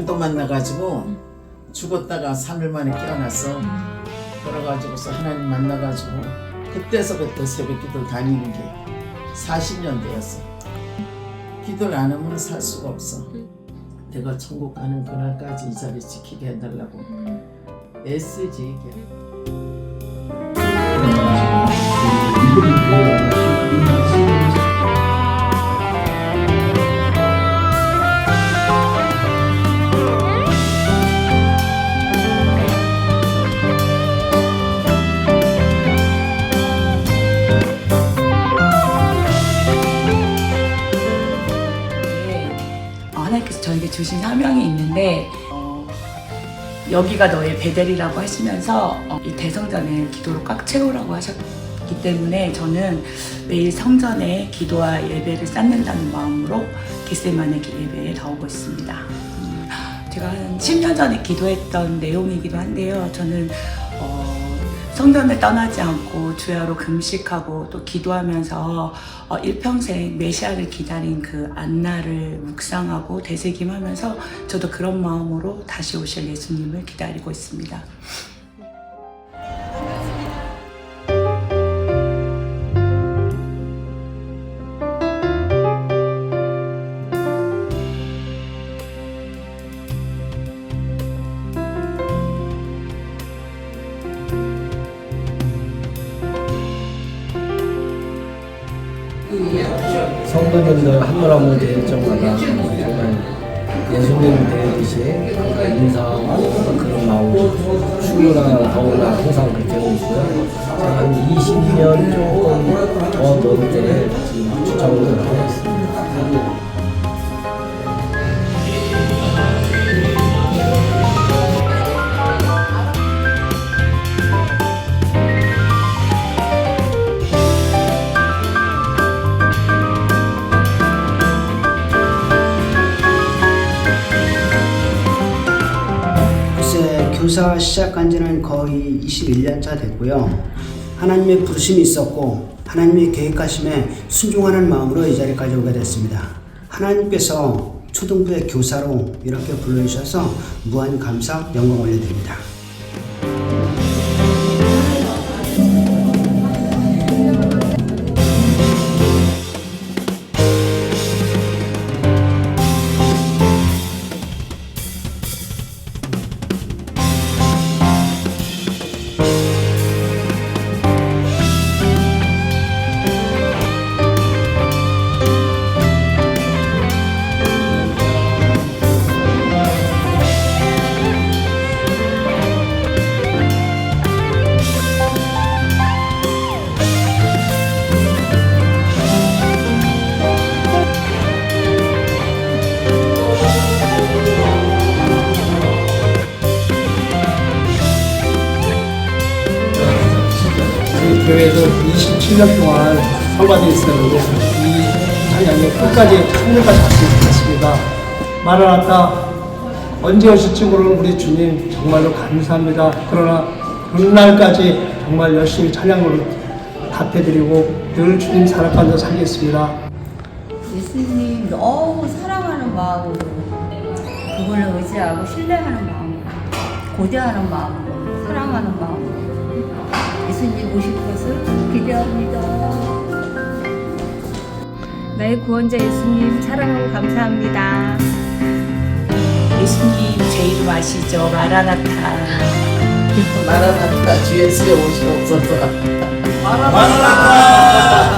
만나가지고 죽었다가 3일 만에 깨어났어. 그래가지고서 하나님 만나가지고 그때서부터 새벽 기도 다니는 게 40년 되었어. 기도를 안 하면 살 수가 없어. 내가 천국 가는 그날까지 이 자리 지키게 해달라고 애쓰지 이게. 주신 사명이 있는데 어, 여기가 너의 베델이라고 하시면서 어, 이 대성전을 기도로 꽉 채우라고 하셨기 때문에 저는 매일 성전에 기도와 예배를 쌓는다는 마음으로 겟세만의 예배에 나오고 있습니다. 음, 제가 한 10년 전에 기도했던 내용이기도 한데요. 저는 어, 성전을 떠나지 않고 주야로 금식하고 또 기도하면서 어, 일평생 메시아를 기다린 그 안나를 묵상하고 되새김하면서 저도 그런 마음으로 다시 오실 예수님을 기다리고 있습니다. 성도님들 한분한분 대할 때마다 정말 예수님 항상 인사하고 그런 마음 추구나 더구나 항상 그렇게 하고 있고요. 제가 한 20년 조금 더 넘게 지금 추천을 하고 있습니다. 교사 시작한 지는 거의 21년 차 됐고요. 하나님의 부르심이 있었고 하나님의 계획하심에 순종하는 마음으로 이 자리까지 오게 됐습니다. 하나님께서 초등부의 교사로 이렇게 불러주셔서 무한 감사 영광 올려드립니다. 교회에서 27년 동안 선관에 있었는데 이 찬양이 끝까지 하늘까지 갔으면 좋겠습니다. 마라나타 언제 오실지 모르는 우리 주님 정말로 감사합니다. 그러나 그날까지 정말 열심히 찬양으로 답해드리고 늘 주님 사랑 가운데 살겠습니다. 예수님 너무 사랑하는 마음으로 그걸 의지하고 신뢰하는 마음으로 고대하는 마음으로 사랑하는 마음으로 예수님 오실 것을 기대합니다. 나의 구원자 예수님 사랑하고 감사합니다. 예수님 제 이름 아시죠? 마라나타. 마라나타 주 예수의 오시옵소서. 마라나타!